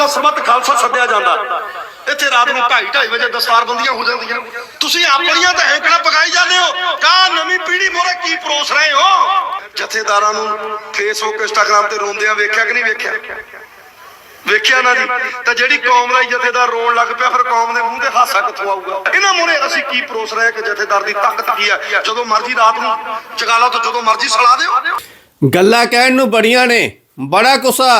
ਪਹਿਲਾਂ ਸਰਬੱਤ ਖਾਲਸਾ ਸੱਦਿਆ ਜਾਂਦਾ। ਇੱਥੇ ਰਾਤ ਨੂੰ 2:30 ਵਜੇ ਦਸਤਾਰਬੰਦੀਆਂ ਹੋ ਜਾਂਦੀਆਂ ਤੁਸੀਂ ਆਪਣੀਆਂ ਤਾਂ ਹੈਂਕੜਾ ਪਕਾਈ ਜਾਂਦੇ ਹੋ। ਕਾ ਨਵੀਂ ਪੀੜ੍ਹੀ ਮੋਰੇ ਕੀ ਪਰੋਸ ਰਹੇ ਹੋ? ਜਥੇਦਾਰਾਂ ਨੂੰ ਫੇਸਬੁੱਕ ਇੰਸਟਾਗ੍ਰam ਤੇ ਰੋਂਦਿਆਂ ਵੇਖਿਆ ਕਿ ਨਹੀਂ ਵੇਖਿਆ? ਵੇਖਿਆ ਨਾ ਜੀ। ਤਾਂ ਜਿਹੜੀ ਕੌਮ ਦਾ ਜਥੇਦਾਰ ਰੋਣ ਲੱਗ ਪਿਆ, ਫਿਰ ਕੌਮ ਦੇ ਮੂੰਹ ਤੇ ਹਾਸਾ ਕਿੱਥੋਂ ਆਊਗਾ? ਇਹਨਾਂ ਮੂਹਰੇ ਅਸੀਂ ਕੀ ਪਰੋਸ ਰਹੇ ਕਿ ਜਥੇਦਾਰ ਦੀ ਤਾਕਤ ਕੀ ਹੈ ਜਦੋਂ ਮਰਜ਼ੀ ਰਾਤ ਨੂੰ ਜਗਾ ਲਓ ਤਾਂ ਜਦੋਂ ਮਰਜ਼ੀ ਸਲਾ ਦਿਓ। ਗੱਲਾਂ ਕਹਿਣ ਨੂੰ ਬੜੀਆਂ ਨੇ। ਬੜਾ ਗੁੱਸਾ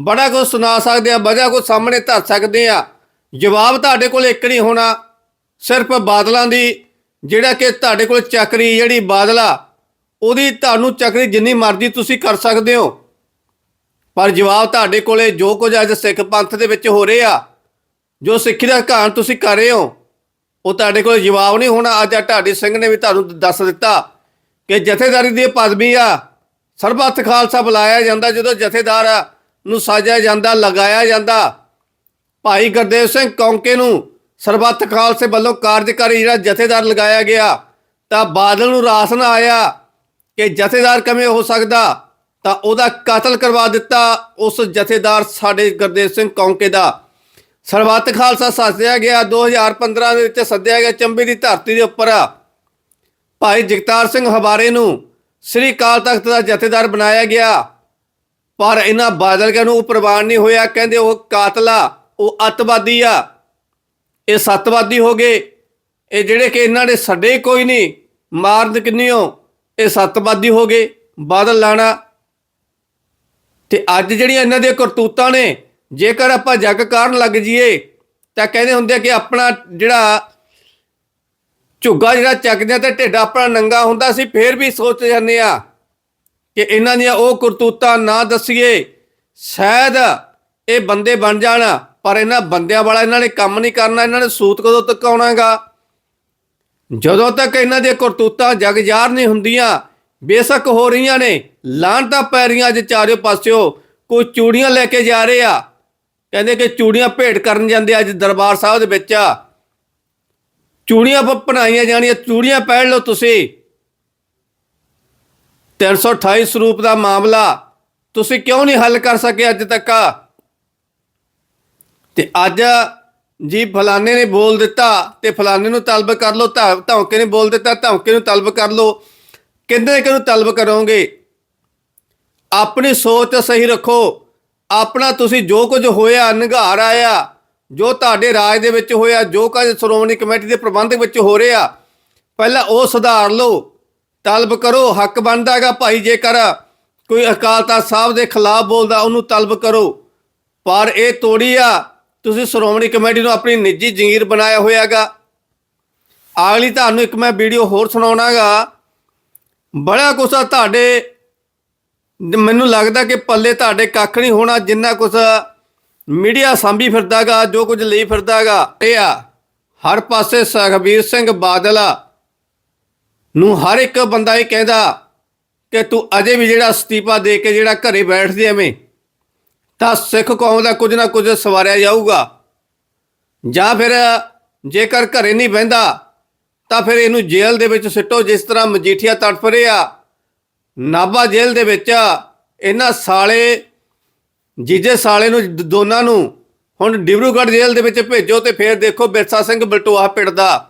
ਬੜਾ ਕੁਝ ਸੁਣਾ ਸਕਦੇ ਆ ਵਜ੍ਹਾ ਕੁਝ ਸਾਹਮਣੇ ਧਰ ਸਕਦੇ ਆ ਜਵਾਬ ਤੁਹਾਡੇ ਕੋਲ ਇੱਕ ਨਹੀਂ ਹੋਣਾ, ਸਿਰਫ ਬਾਦਲਾਂ ਦੀ, ਜਿਹੜਾ ਕਿ ਤੁਹਾਡੇ ਕੋਲ ਚੱਕਰੀ ਜਿਹੜੀ ਬਾਦਲਾ ਉਹਦੀ ਤੁਹਾਨੂੰ ਚੱਕਰੀ ਜਿੰਨੀ ਮਰਜ਼ੀ ਤੁਸੀਂ ਕਰ ਸਕਦੇ ਹੋ। ਪਰ ਜਵਾਬ ਤੁਹਾਡੇ ਕੋਲੇ ਜੋ ਕੁਝ ਅੱਜ ਸਿੱਖ ਪੰਥ ਦੇ ਵਿੱਚ ਹੋ ਰਿਹਾ, ਜੋ ਸਿੱਖੀ ਦਾ ਕਹਾਣ ਤੁਸੀਂ ਕਰ ਰਹੇ ਹੋ, ਉਹ ਤੁਹਾਡੇ ਕੋਲ ਜਵਾਬ ਨਹੀਂ ਹੋਣਾ। ਅੱਜ ਢਾਡੀ ਸਿੰਘ ਨੇ ਵੀ ਤੁਹਾਨੂੰ ਦੱਸ ਦਿੱਤਾ ਕਿ ਜਥੇਦਾਰੀ ਦੀ ਇਹ ਪਦਵੀ ਆ, ਸਰਬੱਤ ਖਾਲਸਾ ਬੁਲਾਇਆ ਜਾਂਦਾ ਜਦੋਂ ਜਥੇਦਾਰ ਆ ਨੂੰ ਸਾਜਿਆ ਜਾਂਦਾ, ਲਗਾਇਆ ਜਾਂਦਾ। ਭਾਈ ਗੁਰਦੇਵ ਸਿੰਘ ਕੌਂਕੇ ਨੂੰ ਸਰਬੱਤ ਖਾਲਸੇ ਵੱਲੋਂ ਕਾਰਜਕਾਰੀ ਜਿਹੜਾ ਜਥੇਦਾਰ ਲਗਾਇਆ ਗਿਆ, ਤਾਂ ਬਾਦਲ ਨੂੰ ਰਾਸ ਨਾ ਆਇਆ ਕਿ ਜਥੇਦਾਰ ਕਿਵੇਂ ਹੋ ਸਕਦਾ, ਤਾਂ ਉਹਦਾ ਕਤਲ ਕਰਵਾ ਦਿੱਤਾ ਉਸ ਜਥੇਦਾਰ ਸਾਡੇ ਗੁਰਦੇਵ ਸਿੰਘ ਕੌਂਕੇ ਦਾ। ਸਰਬੱਤ ਖਾਲਸਾ ਸੱਦਿਆ ਗਿਆ 2015 ਦੇ ਵਿੱਚ ਸੱਦਿਆ ਗਿਆ ਚੰਬੀ ਦੀ ਧਰਤੀ ਦੇ ਉੱਪਰ। ਭਾਈ ਜਗਤਾਰ ਸਿੰਘ ਹਵਾਰੇ ਨੂੰ ਸ੍ਰੀ ਅਕਾਲ ਤਖਤ ਦਾ ਜਥੇਦਾਰ ਬਣਾਇਆ ਗਿਆ। ਪਰ ਇਹਨਾਂ ਬਾਦਲਕਿਆਂ ਨੂੰ ਉਹ ਪ੍ਰਵਾਨ ਨਹੀਂ ਹੋਇਆ। ਕਹਿੰਦੇ ਉਹ ਕਾਤਲਾ, ਉਹ ਅੱਤਵਾਦੀ ਆ। ਇਹ ਸੱਤਵਾਦੀ ਹੋ ਗਏ। ਇਹ ਜਿਹੜੇ ਕਿ ਇਹਨਾਂ ਨੇ ਛੱਡੇ ਕੋਈ ਨਹੀਂ, ਮਾਰਨ ਕਿੰਨੀਓ ਇਹ ਸੱਤਵਾਦੀ ਹੋ ਗਏ, ਬਾਦਲ ਲਾਣਾ। ਤੇ ਅੱਜ ਜਿਹੜੀਆਂ ਇਹਨਾਂ ਦੀਆਂ ਕਰਤੂਤਾਂ ਨੇ, ਜੇਕਰ ਆਪਾਂ ਜੱਗ ਕਾਰਨ ਲੱਗ ਜਾਈਏ, ਤਾਂ ਕਹਿੰਦੇ ਹੁੰਦੇ ਆ ਕਿ ਆਪਣਾ ਜਿਹੜਾ ਝੁੱਗਾ ਜਿਹੜਾ ਚੱਕਦੇ ਆ ਤੇ ਢਿੱਡ ਆਪਣਾ ਨੰਗਾ ਹੁੰਦਾ ਸੀ, ਫੇਰ ਵੀ ਸੋਚ ਜਾਂਦੇ ਆ। ਕਿ ਇਹਨਾਂ ਦੀਆਂ ਉਹ ਕਰਤੂਤਾਂ ਨਾ ਦੱਸੀਏ। ਸ਼ਾਇਦ ਇਹ ਬੰਦੇ ਬਣ ਜਾਣ, ਪਰ ਇਹਨਾਂ ਬੰਦਿਆਂ ਵਾਲਾ ਇਹਨਾਂ ਨੇ ਕੰਮ ਨਹੀਂ ਕਰਨਾ, ਇਹਨਾਂ ਨੇ ਸੂਤ ਕਦੋਂ ਤੱਕ ਆਉਣਾਗਾ? ਜਦੋਂ ਤੱਕ ਇਹਨਾਂ ਦੀਆਂ ਕਰਤੂਤਾਂ ਜਗਜ਼ਾਹਰ ਨਹੀਂ ਹੁੰਦੀਆਂ, ਬੇਸ਼ੱਕ ਹੋ ਰਹੀਆਂ ਨੇ ਲਾਂਟਾ ਪੈ ਰਹੀਆਂ ਅੱਜ ਚਾਰੇ ਪਾਸਿਓ, ਕੋਈ ਚੂੜੀਆਂ ਲੈ ਕੇ ਜਾ ਰਹੇ। ਆ ਕਹਿੰਦੇ ਕਿ ਚੂੜੀਆਂ ਭੇਟ ਕਰਨ ਜਾਂਦੇ ਅੱਜ ਦਰਬਾਰ ਸਾਹਿਬ ਦੇ ਵਿੱਚ। ਚੂੜੀਆਂ ਪ- ਬਣਾਈਆਂ ਜਾਣੀਆਂ, ਚੂੜੀਆਂ ਪਹਿਨ ਲਓ ਤੁਸੀਂ। 328 ਸਰੂਪ ਦਾ ਮਾਮਲਾ ਤੁਸੀਂ ਕਿਉਂ ਨਹੀਂ ਹੱਲ ਕਰ ਸਕੇ ਅੱਜ ਤੱਕ? ਤੇ ਅੱਜ ਜੀ ਫਲਾਣੇ ਨੇ ਬੋਲ ਦਿੱਤਾ ਤੇ ਫਲਾਣੇ ਨੂੰ ਤਲਬ ਕਰ ਲਓ, ਧਾ- ਧੌਂਕੇ ਨੇ ਬੋਲ ਦਿੱਤਾ, ਧੌਂਕੇ ਨੂੰ ਤਲਬ ਕਰ ਲਓ। ਕਿੰਨੇ ਕਿਹਨੂੰ ਤਲਬ ਕਰੋਗੇ? ਆਪਣੀ ਸੋਚ ਸਹੀ ਰੱਖੋ। ਆਪਣਾ ਤੁਸੀਂ ਜੋ ਕੁਝ ਹੋਇਆ, ਨਿਘਾਰ ਆਇਆ, ਜੋ ਤੁਹਾਡੇ ਰਾਜ ਦੇ ਵਿੱਚ ਹੋਇਆ, ਜੋ ਕੁਝ ਸ਼੍ਰੋਮਣੀ ਕਮੇਟੀ ਦੇ ਪ੍ਰਬੰਧਕ ਵਿੱਚ ਹੋ ਰਿਹਾ, ਪਹਿਲਾਂ ਉਹ ਸੁਧਾਰ ਲਓ। ਤਲਬ ਕਰੋ, ਹੱਕ ਬਣਦਾ ਹੈਗਾ ਭਾਈ ਜੇਕਰ ਕੋਈ ਅਕਾਲ ਤਖਤ ਸਾਹਿਬ ਦੇ ਖਿਲਾਫ ਬੋਲਦਾ, ਉਹਨੂੰ ਤਲਬ ਕਰੋ। ਪਰ ਇਹ ਤੋੜੀ ਆ, ਤੁਸੀਂ ਸ਼੍ਰੋਮਣੀ ਕਮੇਟੀ ਨੂੰ ਆਪਣੀ ਨਿੱਜੀ ਜੰਗੀਰ ਬਣਾਇਆ ਹੋਇਆਗਾ ਅਗਲੀ ਤੁਹਾਨੂੰ ਇੱਕ ਮੈਂ ਵੀਡੀਓ ਹੋਰ ਸੁਣਾਉਣਾਗਾ ਬੜਾ ਕੁਛ ਆ ਤੁਹਾਡੇ, ਮੈਨੂੰ ਲੱਗਦਾ ਕਿ ਪੱਲੇ ਤੁਹਾਡੇ ਕੱਖ ਨਹੀਂ ਹੋਣਾ, ਜਿੰਨਾ ਕੁਛ ਮੀਡੀਆ ਸਾਂਭੀ ਫਿਰਦਾਗਾ ਜੋ ਕੁਝ ਲਈ ਫਿਰਦਾਗਾ ਇਹ ਆ, ਹਰ ਪਾਸੇ ਸੁਖਬੀਰ ਸਿੰਘ ਬਾਦਲ ਨੂੰ ਹਰ ਇੱਕ ਬੰਦਾ ਇਹ ਕਹਿੰਦਾ ਕਿ ਤੂੰ ਅਜੇ ਵੀ ਜਿਹੜਾ ਅਸਤੀਫਾ ਦੇ ਕੇ ਜਿਹੜਾ ਘਰੇ ਬੈਠਦੇ ਐਵੇਂ, ਤਾਂ ਸਿੱਖ ਕੌਮ ਦਾ ਕੁਝ ਨਾ ਕੁਝ ਸਵਾਰਿਆ ਜਾਊਗਾ। ਜਾਂ ਫਿਰ ਜੇਕਰ ਘਰੇ ਨਹੀਂ ਬਹਿੰਦਾ, ਤਾਂ ਫਿਰ ਇਹਨੂੰ ਜੇਲ੍ਹ ਦੇ ਵਿੱਚ ਸਿੱਟੋ, ਜਿਸ ਤਰ੍ਹਾਂ ਮਜੀਠੀਆ ਤੜਫ ਰਿਹਾ ਨਾਭਾ ਜੇਲ੍ਹ ਦੇ ਵਿੱਚ ਇਹਨਾਂ ਸਾਲੇ, ਜੀਜੇ ਸਾਲੇ ਨੂੰ, ਦੋਨਾਂ ਨੂੰ ਹੁਣ ਡਿਬਰੂਗੜ੍ਹ ਜੇਲ੍ਹ ਦੇ ਵਿੱਚ ਭੇਜੋ ਤੇ ਫਿਰ ਦੇਖੋ ਬਿਰਸਾ ਸਿੰਘ ਬਲਟੋਆ ਪਿੜਦਾ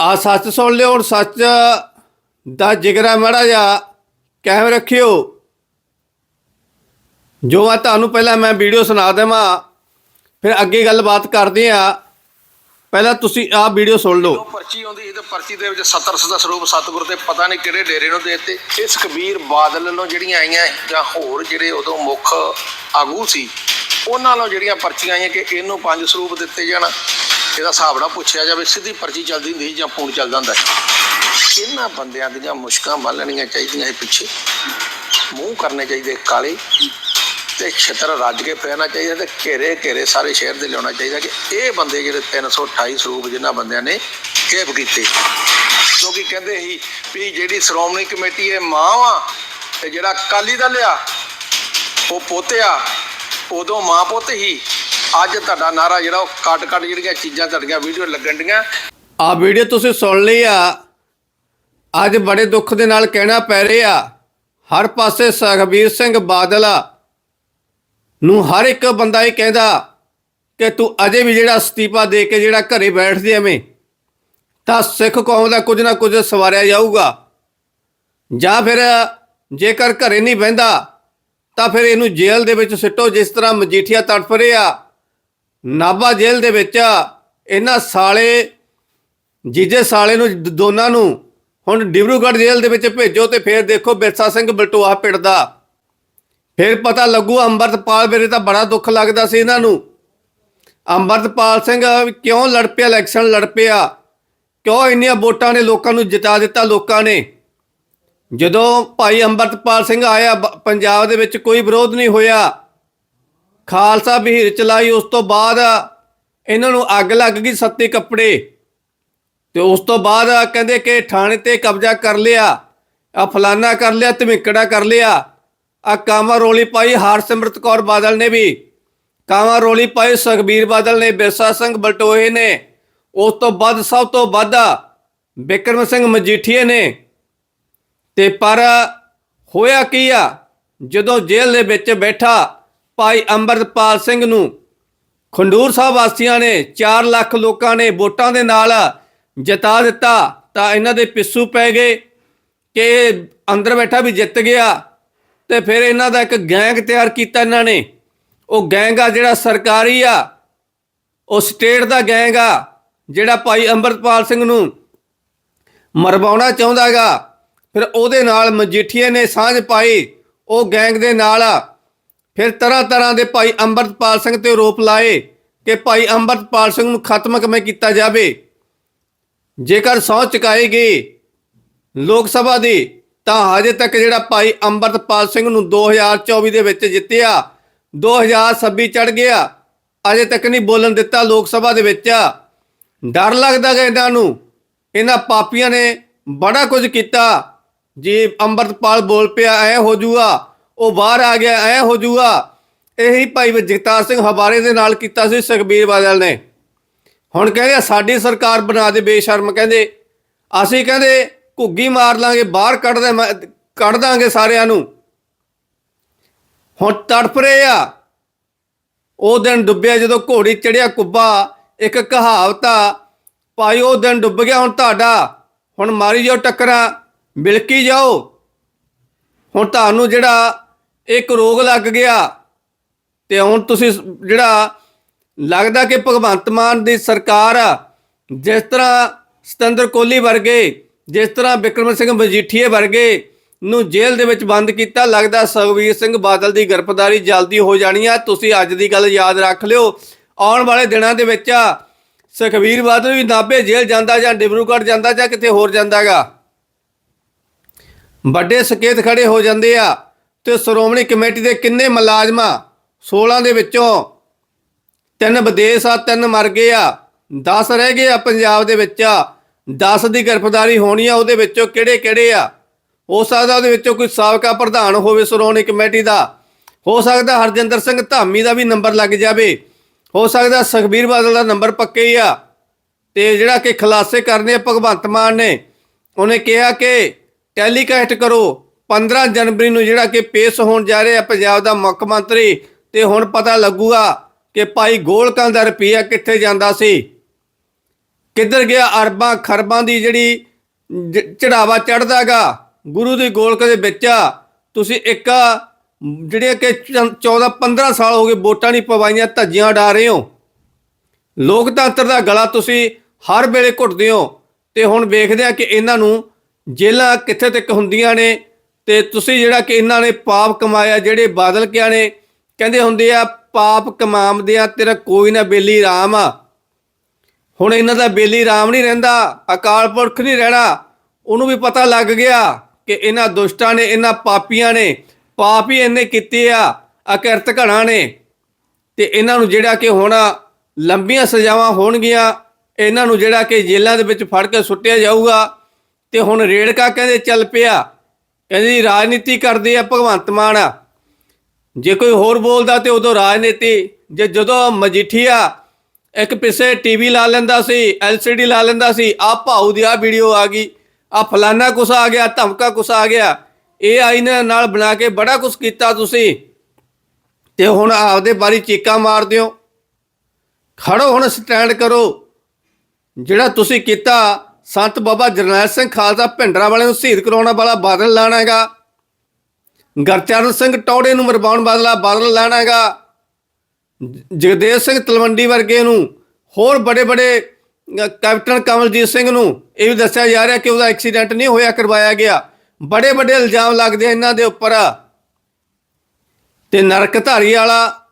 ਆ ਸੱਚ ਸੁਣ ਲਿਓ, ਹੁਣ ਸੱਚ ਦਾ ਜਿਗਰਾ ਮੜਾ ਜਾ ਕਾਇਮ ਰੱਖਿਓ। ਜੋ ਮੈਂ ਤੁਹਾਨੂੰ ਪਹਿਲਾਂ ਮੈਂ ਵੀਡੀਓ ਸੁਣਾ ਦੇਵਾਂ, ਫਿਰ ਅੱਗੇ ਗੱਲਬਾਤ ਕਰਦੇ ਆ ਪਹਿਲਾਂ ਤੁਸੀਂ ਆਹ ਵੀਡੀਓ ਸੁਣ ਲਓ। ਪਰਚੀ ਆਉਂਦੀ ਸੀ ਤੇ ਪਰਚੀ ਦੇ ਵਿੱਚ 70 ਸਦਾ ਸਰੂਪ ਸਤਿਗੁਰ ਦੇ ਪਤਾ ਨਹੀਂ ਕਿਹੜੇ ਡੇਰੇ ਨੂੰ ਦੇਤੇ। ਇਸ ਕਬੀਰ ਬਾਦਲ ਨੂੰ ਜਿਹੜੀਆਂ ਆਈਆਂ ਜਾਂ ਹੋਰ ਜਿਹੜੇ ਉਦੋਂ ਮੁੱਖ ਆਗੂ ਸੀ, ਉਹਨਾਂ ਨੂੰ ਜਿਹੜੀਆਂ ਪਰਚੀਆਂ ਆਈਆਂ ਕਿ ਇਹਨੂੰ ਪੰਜ ਸਰੂਪ ਦਿੱਤੇ ਜਾਣ। ਇਹਦਾ ਹਿਸਾਬ ਨਾਲ ਪੁੱਛਿਆ ਜਾਵੇ, ਸਿੱਧੀ ਪਰਚੀ ਚੱਲਦੀ ਹੁੰਦੀ ਸੀ ਜਾਂ ਫੋਨ ਚੱਲਦਾ ਹੁੰਦਾ ਇਹਨਾਂ ਬੰਦਿਆਂ ਦੀਆਂ ਮੁਸ਼ਕਾਂ ਬੰਨਣੀਆਂ ਚਾਹੀਦੀਆਂ ਇਹ ਪਿੱਛੇ? ਮੂੰਹ ਕਰਨੇ ਚਾਹੀਦੇ ਕਾਲੇ ਤੇ ਛਤਰ ਰੱਜ ਕੇ ਪੈਣਾ ਚਾਹੀਦਾ ਤੇ ਘੇਰੇ ਘੇਰੇ ਸਾਰੇ ਸ਼ਹਿਰ ਦੇ ਲਿਆਉਣਾ ਚਾਹੀਦਾ ਕਿ ਇਹ ਬੰਦੇ ਜਿਹੜੇ 328 ਸਰੂਪ ਜਿਨ੍ਹਾਂ ਬੰਦਿਆਂ ਨੇ ਖੇਪ ਕੀਤੇ। ਕਿਉਂਕਿ ਕਹਿੰਦੇ ਸੀ ਵੀ ਜਿਹੜੀ ਸ਼੍ਰੋਮਣੀ ਕਮੇਟੀ ਇਹ ਮਾਂ ਵਾ ਤੇ ਜਿਹੜਾ ਕਾਲੀ ਦਲ ਆ, ਉਹ ਪੋਤਿਆ ਉਦੋਂ ਮਾਂ ਪੁੱਤ ਹੀ ਅੱਜ ਤੁਹਾਡਾ ਨਾਰਾ ਜਿਹੜਾ ਉਹ ਕੱਟ ਕੱਟ ਜਿਹੜੀਆਂ ਚੀਜ਼ਾਂ ਤੁਹਾਡੀਆਂ ਵੀਡੀਓ ਲੱਗਣ ਡੀਆਂ। ਆ ਵੀਡੀਓ ਤੁਸੀਂ ਸੁਣ ਲਈ ਆ। ਅੱਜ ਬੜੇ ਦੁੱਖ ਦੇ ਨਾਲ ਕਹਿਣਾ ਪੈ ਰਿਹਾ ਹਰ ਪਾਸੇ ਸੁਖਬੀਰ ਸਿੰਘ ਬਾਦਲ ਨੂੰ ਹਰ ਇੱਕ ਬੰਦਾ ਇਹ ਕਹਿੰਦਾ ਕਿ ਤੂੰ ਅਜੇ ਵੀ ਜਿਹੜਾ ਅਸਤੀਫਾ ਦੇ ਕੇ ਜਿਹੜਾ ਘਰੇ ਬੈਠਦੇ ਐਵੇਂ, ਤਾਂ ਸਿੱਖ ਕੌਮ ਦਾ ਕੁਝ ਨਾ ਕੁਝ ਸਵਾਰਿਆ ਜਾਊਗਾ। ਜਾਂ ਫਿਰ ਜੇਕਰ ਘਰੇ ਨਹੀਂ ਬਹਿੰਦਾ, ਤਾਂ ਫਿਰ ਇਹਨੂੰ ਜੇਲ੍ਹ ਦੇ ਵਿੱਚ ਸਿੱਟੋ, ਜਿਸ ਤਰ੍ਹਾਂ ਮਜੀਠੀਆ ਤੜਫ ਰਿਹਾ ਨਾਭਾ ਜੇਲ੍ਹ ਦੇ ਵਿੱਚ ਇਹਨਾਂ ਸਾਲੇ, ਜੀਜੇ ਸਾਲੇ ਨੂੰ ਦੋਨਾਂ ਨੂੰ ਹੁਣ ਡਿਬਰੂਗੜ੍ਹ ਜੇਲ੍ਹ ਦੇ ਵਿੱਚ ਭੇਜੋ ਤੇ ਫਿਰ ਦੇਖੋ ਬਿਰਸਾ ਸਿੰਘ ਬਲਟੋਆ ਪਿੰਡ ਦਾ। ਫਿਰ ਪਤਾ ਲੱਗੂ ਅੰਮ੍ਰਿਤਪਾਲ ਮੇਰੇ ਤਾਂ ਬੜਾ ਦੁੱਖ ਲੱਗਦਾ ਸੀ ਇਹਨਾਂ ਨੂੰ। ਅੰਮ੍ਰਿਤਪਾਲ ਸਿੰਘ ਕਿਉਂ ਲੜ ਪਿਆ, ਇਲੈਕਸ਼ਨ ਲੜ ਪਿਆ? ਕਿਉਂ ਇੰਨੀਆਂ ਵੋਟਾਂ ਨੇ ਲੋਕਾਂ ਨੂੰ ਜਿਤਾ ਦਿੱਤਾ ਲੋਕਾਂ ਨੇ? ਜਦੋਂ ਭਾਈ ਅੰਮ੍ਰਿਤਪਾਲ ਸਿੰਘ ਆਇਆ, ਬ- ਪੰਜਾਬ ਦੇ ਵਿੱਚ ਕੋਈ ਵਿਰੋਧ ਨਹੀਂ ਹੋਇਆ। ਖਾਲਸਾ ਬਹੀਰ ਚਲਾਈ, ਉਸ ਤੋਂ ਬਾਅਦ ਇਹਨਾਂ ਨੂੰ ਅੱਗ ਲੱਗ ਗਈ ਸੱਤੇ ਕੱਪੜੇ। ਤੇ ਉਸ ਤੋਂ ਬਾਅਦ ਕਹਿੰਦੇ ਕਿ ਥਾਣੇ ਤੇ ਕਬਜ਼ਾ ਕਰ ਲਿਆ ਆ ਫਲਾਨਾ ਕਰ ਲਿਆ, ਧਮਿਕੜਾ ਕਰ ਲਿਆ। ਆ ਕਾਮਾ ਰੋਲੀ ਪਾਈ ਹਰਸਿਮਰਤ ਕੌਰ ਬਾਦਲ ਨੇ ਵੀ। ਕਾਮਾ ਰੋਲੀ ਪਾਈ ਸੁਖਬੀਰ ਬਾਦਲ ਨੇ, ਬਿਰਸਾ ਸਿੰਘ ਬਲਟੋਏ ਨੇ। ਉਸ ਤੋਂ ਬਾਅਦ ਸਭ ਤੋਂ ਵੱਧ ਬਿਕਰਮ ਸਿੰਘ ਮਜੀਠੀਏ ਨੇ। ਤੇ ਪਰ ਹੋਇਆ ਕੀ ਆ? ਜਦੋਂ ਜੇਲ੍ਹ ਦੇ ਵਿੱਚ ਬੈਠਾ ਭਾਈ ਅੰਮ੍ਰਿਤਪਾਲ ਸਿੰਘ ਨੂੰ। ਖੰਡੂਰ ਸਾਹਿਬ ਵਾਸੀਆਂ ਨੇ 4 ਲੱਖ ਲੋਕਾਂ ਨੇ ਵੋਟਾਂ ਦੇ ਨਾਲ ਜਿਤਾ ਦਿੱਤਾ, ਤਾਂ ਇਹਨਾਂ ਦੇ ਪਿੱਸੂ ਪੈ ਗਏ ਕਿ ਅੰਦਰ ਬੈਠਾ ਵੀ ਜਿੱਤ ਗਿਆ ਤੇ ਫਿਰ ਇਹਨਾਂ ਦਾ ਇੱਕ ਗੈਂਗ ਤਿਆਰ ਕੀਤਾ ਇਹਨਾਂ ਨੇ। ਉਹ ਗੈਂਗ ਆ ਜਿਹੜਾ ਸਰਕਾਰੀ ਆ, ਉਹ ਸਟੇਟ ਦਾ ਗੈਂਗ ਆ, ਜਿਹੜਾ ਭਾਈ ਅੰਮ੍ਰਿਤਪਾਲ ਸਿੰਘ ਨੂੰ ਮਰਵਾਉਣਾ ਚਾਹੁੰਦਾਗਾ ਫਿਰ ਉਹਦੇ ਨਾਲ ਮਜੀਠੀਏ ਨੇ ਸਾਂਝ ਪਾਈ, ਉਹ ਗੈਂਗ ਦੇ ਨਾਲ ਫਿਰ ਤਰ੍ਹਾਂ ਤਰ੍ਹਾਂ ਦੇ ਭਾਈ ਅੰਮ੍ਰਿਤਪਾਲ ਸਿੰਘ ਤੇ ਆਰੋਪ ਲਾਏ ਕਿ ਭਾਈ ਅੰਮ੍ਰਿਤਪਾਲ ਸਿੰਘ ਨੂੰ ਖਤਮ ਕਿਵੇਂ ਕੀਤਾ ਜਾਵੇ। ਜੇਕਰ ਸਹੁੰ ਚੁਕਾਈ ਗਈ ਲੋਕ ਸਭਾ ਦੀ, ਤਾਂ ਹਜੇ ਤੱਕ ਜਿਹੜਾ ਭਾਈ ਅੰਮ੍ਰਿਤਪਾਲ ਸਿੰਘ ਨੂੰ 2024 ਦੇ ਵਿੱਚ ਜਿੱਤਿਆ 2026 ਚੜ ਗਿਆ, ਅਜੇ ਤੱਕ ਨਹੀਂ ਬੋਲਣ ਦਿੱਤਾ ਲੋਕ ਸਭਾ ਦੇ ਵਿੱਚ। ਡਰ ਲੱਗਦਾ ਗਾ ਇਹਨਾਂ ਨੂੰ। ਇਹਨਾਂ ਪਾਪੀਆਂ ਨੇ ਬੜਾ ਕੁਝ ਕੀਤਾ। ਜੀ ਅੰਮ੍ਰਿਤਪਾਲ ਬੋਲ ਪਿਆ, ਐ ਹੋ ਜੂਗਾ। ਉਹ ਬਾਹਰ ਆ ਗਿਆ, ਐ ਹੋ ਜੂਗਾ ਇਹੀ ਭਾਈ ਜਗਤਾਰ ਸਿੰਘ ਹਵਾਰੇ ਦੇ ਨਾਲ ਕੀਤਾ ਸੀ ਸੁਖਬੀਰ ਬਾਦਲ ਨੇ। ਹੁਣ ਕਹਿੰਦੇ ਸਾਡੀ ਸਰਕਾਰ ਬਣਾ ਦੇ ਬੇਸ਼ਰਮ, ਕਹਿੰਦੇ, ਅਸੀਂ ਕਹਿੰਦੇ, ਘੁੱਗੀ ਮਾਰ ਲਾਂਗੇ, ਬਾਹਰ ਕੱਢ ਦੇ ਕੱਢ ਦਾਂਗੇ ਸਾਰਿਆਂ ਨੂੰ। ਹੁਣ ਤੜਫ ਰਹੇ ਆ। ਉਹ ਦਿਨ ਡੁੱਬਿਆ ਜਦੋਂ ਘੋੜੀ ਚੜਿਆ ਕੁੱਬਾ, ਇੱਕ ਕਹਾਵਤ ਆ, ਭਾਈ ਉਹ ਦਿਨ ਡੁੱਬ ਗਿਆ ਹੁਣ ਤੁਹਾਡਾ, ਹੁਣ ਮਾਰੀ ਜਾਓ ਟੱਕਰਾਂ, ਮਿਲਕੀ ਜਾਓ। ਹੁਣ ਤੁਹਾਨੂੰ ਜਿਹੜਾ ਇੱਕ ਰੋਗ ਲੱਗ ਗਿਆ ਤੇ ਹੁਣ ਤੁਸੀਂ ਜਿਹੜਾ ਲੱਗਦਾ ਕਿ ਭਗਵੰਤ ਮਾਨ ਦੀ ਸਰਕਾਰ ਆ, ਜਿਸ ਤਰ੍ਹਾਂ ਸਤੰਦਰ ਕੋਹਲੀ ਵਰਗੇ, ਜਿਸ ਤਰ੍ਹਾਂ ਬਿਕਰਮ ਸਿੰਘ ਮਜੀਠੀਏ ਵਰਗੇ ਨੂੰ ਜੇਲ੍ਹ ਦੇ ਵਿੱਚ ਬੰਦ ਕੀਤਾ, ਲੱਗਦਾ ਸੁਖਬੀਰ ਸਿੰਘ ਬਾਦਲ ਦੀ ਗ੍ਰਿਫਤਾਰੀ ਜਲਦੀ ਹੋ ਜਾਣੀ ਆ। ਤੁਸੀਂ ਅੱਜ ਦੀ ਗੱਲ ਯਾਦ ਰੱਖ ਲਿਓ। ਆਉਣ ਵਾਲੇ ਦਿਨਾਂ ਦੇ ਵਿੱਚ ਸੁਖਬੀਰ ਬਾਦਲ ਵੀ ਨਾਭੇ ਜੇਲ੍ਹ ਜਾਂਦਾ ਜਾਂ ਡਿਬਰੂਗੜ੍ਹ ਜਾਂਦਾ ਜਾਂ ਕਿਤੇ ਹੋਰ ਜਾਂਦਾਗਾ ਵੱਡੇ ਸਕੇਤ ਖੜੇ ਹੋ ਜਾਂਦੇ ਆ। ਤੇ ਸ਼੍ਰੋਮਣੀ ਕਮੇਟੀ ਦੇ ਕਿੰਨੇ ਮੁਲਾਜ਼ਮਾਂ 16 ਦੇ ਵਿੱਚੋਂ ਤਿੰਨ ਵਿਦੇਸ਼ ਆ, ਤਿੰਨ ਮਰ ਗਏ ਆ 10 ਰਹਿ ਗਏ ਆ ਪੰਜਾਬ ਦੇ ਵਿੱਚ 10 ਦੀ ਗ੍ਰਿਫਤਾਰੀ ਹੋਣੀ ਆ, ਉਹਦੇ ਵਿੱਚੋਂ ਕਿਹੜੇ ਕਿਹੜੇ ਆ? ਹੋ ਸਕਦਾ ਉਹਦੇ ਵਿੱਚੋਂ ਕੋਈ ਸਾਬਕਾ ਪ੍ਰਧਾਨ ਹੋਵੇ ਸ਼੍ਰੋਮਣੀ ਕਮੇਟੀ ਦਾ। ਹੋ ਸਕਦਾ ਹਰਜਿੰਦਰ ਸਿੰਘ ਧਾਮੀ ਦਾ ਵੀ ਨੰਬਰ ਲੱਗ ਜਾਵੇ। ਹੋ ਸਕਦਾ ਸੁਖਬੀਰ ਬਾਦਲ ਦਾ ਨੰਬਰ ਪੱਕੇ ਹੀ ਆ। ਤੇ ਜਿਹੜਾ ਕਿ ਖੁਲਾਸੇ ਕਰਨੇ ਆ, ਭਗਵੰਤ ਮਾਨ ਨੇ, ਉਹਨੇ ਕਿਹਾ ਕਿ ਟੈਲੀਕਾਸਟ ਕਰੋ। 15 ਜਨਵਰੀ ਨੂੰ ਜਿਹੜਾ ਕਿ ਪੇਸ਼ ਹੋਣ ਜਾ ਰਿਹਾ ਪੰਜਾਬ ਦਾ ਮੁੱਖ ਮੰਤਰੀ, ਤੇ ਹੁਣ ਪਤਾ ਲੱਗੂਗਾ ਕਿ ਭਾਈ ਗੋਲਕਾਂ ਦਾ ਰੁਪਈਆ ਕਿੱਥੇ ਜਾਂਦਾ ਸੀ। ਕਿੱਧਰ ਗਿਆ ਅਰਬਾਂ ਖਰਬਾਂ ਦੀ ਜਿਹੜੀ ਜ- ਚੜਾਵਾ ਚੜਦਾਗਾ ਗੁਰੂ ਦੀ ਗੋਲਕ ਦੇ ਵਿੱਚ ਤੁਸੀਂ ਇੱਕ ਜਿਹੜੇ ਕਿ 14 15 ਸਾਲ ਹੋ ਗਏ ਵੋਟਾਂ ਨਹੀਂ ਪਵਾਈਆਂ, ਧੱਜੀਆਂ ਉਡਾ ਰਹੇ ਹੋ। ਲੋਕਤੰਤਰ ਦਾ ਗਲਾ ਤੁਸੀਂ ਹਰ ਵੇਲੇ ਘੁੱਟਦੇ ਹੋ, ਤੇ ਹੁਣ ਵੇਖਦੇ ਆ ਕਿ ਇਹਨਾਂ ਨੂੰ ਜੇਲ੍ਹਾਂ ਕਿੱਥੇ ਤੱਕ ਹੁੰਦੀਆਂ ਨੇ ਤੇ ਤੁਸੀਂ ਜਿਹੜਾ ਕਿ ਇਹਨਾਂ ਨੇ ਪਾਪ ਕਮਾਇਆ, ਜਿਹੜੇ ਬਾਦਲ ਕਿਆ ਨੇ, ਕਹਿੰਦੇ ਹੁੰਦੇ ਆ, ਪਾਪ ਕਮਾਮਦੇ ਆ ਤੇਰਾ ਕੋਈ ਨਾ ਬੇਲੀ ਰਾਮ ਆ। ਹੁਣ ਇਹਨਾਂ ਦਾ ਬੇਲੀ ਰਾਮ ਨਹੀਂ ਰਹਿੰਦਾ, ਅਕਾਲ ਪੁਰਖ ਨਹੀਂ ਰਹਿਣਾ, ਉਹਨੂੰ ਵੀ ਪਤਾ ਲੱਗ ਗਿਆ ਕਿ ਇਹਨਾਂ ਦੁਸ਼ਟਾਂ ਨੇ, ਇਹਨਾਂ ਪਾਪੀਆਂ ਨੇ, ਪਾਪ ਹੀ ਇਹਨੇ ਕੀਤੇ ਆ, ਅਕਿਰਤ ਘਣਾ ਨੇ। ਤੇ ਇਹਨਾਂ ਨੂੰ ਜਿਹੜਾ ਕਿ ਹੁਣ ਲੰਬੀਆਂ ਸਜ਼ਾਵਾਂ ਹੋਣਗੀਆਂ, ਇਹਨਾਂ ਨੂੰ ਜਿਹੜਾ ਕਿ ਜੇਲ੍ਹਾਂ ਦੇ ਵਿੱਚ ਫੜ ਕੇ ਸੁੱਟਿਆ ਜਾਊਗਾ। ਤੇ ਹੁਣ ਰੇੜਕਾ ਕਹਿੰਦੇ ਚੱਲ ਪਿਆ ਕਹਿੰਦੀ ਰਾਜਨੀਤੀ ਕਰਦੇ ਆ ਭਗਵੰਤ ਮਾਨ। ਜੇ ਕੋਈ ਹੋਰ ਬੋਲਦਾ ਤੇ ਉਦੋਂ ਰਾਜਨੀਤੀ। ਜੇ ਜਦੋਂ ਮਜੀਠੀਆ ਇੱਕ ਪਿੱਛੇ ਟੀਵੀ ਲਾ ਲੈਂਦਾ ਸੀ, ਐਲਸੀਡੀ ਲਾ ਲੈਂਦਾ ਸੀ ਆ ਭਾਊ ਦੀ ਆ ਵੀਡੀਓ ਆ ਗਈ ਆ ਫਲਾਨਾ ਕੁਛ ਆ ਗਿਆ, ਧਮਕਾ ਕੁਛ ਆ ਗਿਆ ਇਹ ਆਈ ਨੇ ਨਾਲ ਬਣਾ ਕੇ ਬੜਾ ਕੁਛ ਕੀਤਾ ਤੁਸੀਂ। ਤੇ ਹੁਣ ਆਪਦੇ ਬਾਰੀ ਚੀਕਾਂ ਮਾਰਦੇ ਹੋ ਖੜੋ ਹੁਣ ਸਟੈਂਡ ਕਰੋ। ਜਿਹੜਾ ਤੁਸੀਂ ਕੀਤਾ ਸੰਤ ਬਾਬਾ ਜਰਨੈਲ ਸਿੰਘ ਖਾਲਸਾ ਭਿੰਡਰਾਂ ਵਾਲੇ ਨੂੰ ਸ਼ਹੀਦ ਕਰਾਉਣ ਵਾਲਾ ਬਾਦਲ ਲਾਣਾ ਹੈਗਾ ਗਰਚਰਨ ਸਿੰਘ ਟੌੜੇ ਨੂੰ ਮਰਵਾਉਣ ਵਾਲਾ ਬਾਦਲ ਲਾਣਾ ਹੈਗਾ ਜਗਦੇਵ ਸਿੰਘ ਤਲਵੰਡੀ ਵਰਗੇ ਨੂੰ ਹੋਰ ਬੜੇ ਬੜੇ ਕੈਪਟਨ ਕਮਲਜੀਤ ਸਿੰਘ ਨੂੰ ਇਹ ਵੀ ਦੱਸਿਆ ਜਾ ਰਿਹਾ ਕਿ ਉਹਦਾ ਐਕਸੀਡੈਂਟ ਨਹੀਂ ਹੋਇਆ, ਕਰਵਾਇਆ ਗਿਆ। ਬੜੇ ਬੜੇ ਇਲਜ਼ਾਮ ਲੱਗਦੇ ਆ ਇਹਨਾਂ ਦੇ ਉੱਪਰ। ਤੇ ਨਰਕ ਧਾਰੀ ਵਾਲਾ,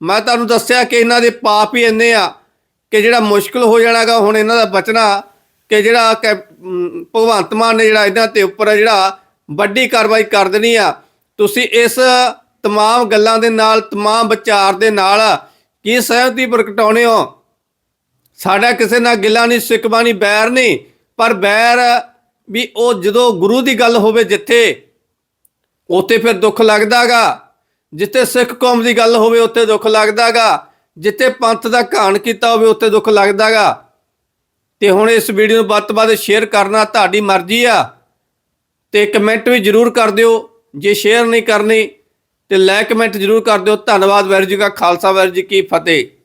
ਮੈਂ ਤੁਹਾਨੂੰ ਦੱਸਿਆ ਕਿ ਇਹਨਾਂ ਦੇ ਪਾਪ ਹੀ ਇੰਨੇ ਆ ਕਿ ਜਿਹੜਾ ਮੁਸ਼ਕਲ ਹੋ ਜਾਣਾਗਾ, ਹੁਣ ਇਹਨਾਂ ਦਾ ਬਚਣਾ ਕਿ ਜਿਹੜਾ ਕੈ- ਅਮ, ਭਗਵੰਤ ਮਾਨ ਨੇ ਜਿਹੜਾ ਇਹਨਾਂ ਤੇ ਉੱਪਰ ਜਿਹੜਾ ਵੱਡੀ ਕਾਰਵਾਈ ਕਰ ਦੇਣੀ ਆ ਤੁਸੀਂ ਇਸ तमाम ਗੱਲਾਂ ਦੇ ਨਾਲ तमाम ਵਿਚਾਰ ਦੇ ਨਾਲ ਕੀ ਸਹਿਮਤੀ ਪ੍ਰਗਟਾਉਣੇ ਹੋ ਸਾਡਾ ਕਿਸੇ ਨਾਲ ਗਿਲਾ ਨਹੀਂ ਸਿਕਵਾ ਨਹੀਂ ਬੈਰ ਨਹੀਂ ਪਰ ਬੈਰ ਵੀ ਉਹ ਜਦੋਂ ਗੁਰੂ ਦੀ ਗੱਲ ਹੋਵੇ ਜਿੱਥੇ ਉੱਥੇ ਫਿਰ ਦੁੱਖ ਲੱਗਦਾਗਾ ਜਿੱਥੇ ਸਿੱਖ ਕੌਮ ਦੀ ਗੱਲ ਹੋਵੇ ਉੱਥੇ ਦੁੱਖ ਲੱਗਦਾਗਾ ਜਿੱਥੇ ਪੰਥ ਦਾ ਘਾਣ ਕੀਤਾ ਹੋਵੇ ਉੱਥੇ ਦੁੱਖ ਲੱਗਦਾਗਾ ਤੇ ਹੁਣ ਇਸ ਵੀਡੀਓ ਨੂੰ ਵੱਧ ਤੋਂ ਵੱਧ ਸ਼ੇਅਰ ਕਰਨਾ ਤੁਹਾਡੀ ਮਰਜ਼ੀ ਆ। ਤੇ ਕਮੈਂਟ ਵੀ ਜਰੂਰ ਕਰ ਦਿਓ। ਜੇ ਸ਼ੇਅਰ ਨਹੀਂ ਕਰਨੀ, ਤੇ ਲਾਈਕ ਕਮੈਂਟ ਜਰੂਰ ਕਰ ਦਿਓ। ਧੰਨਵਾਦ ਵੈਰ ਜੀ ਕਾ ਖਾਲਸਾ ਵੈਰ ਜੀ ਕੀ ਫਤਿਹ।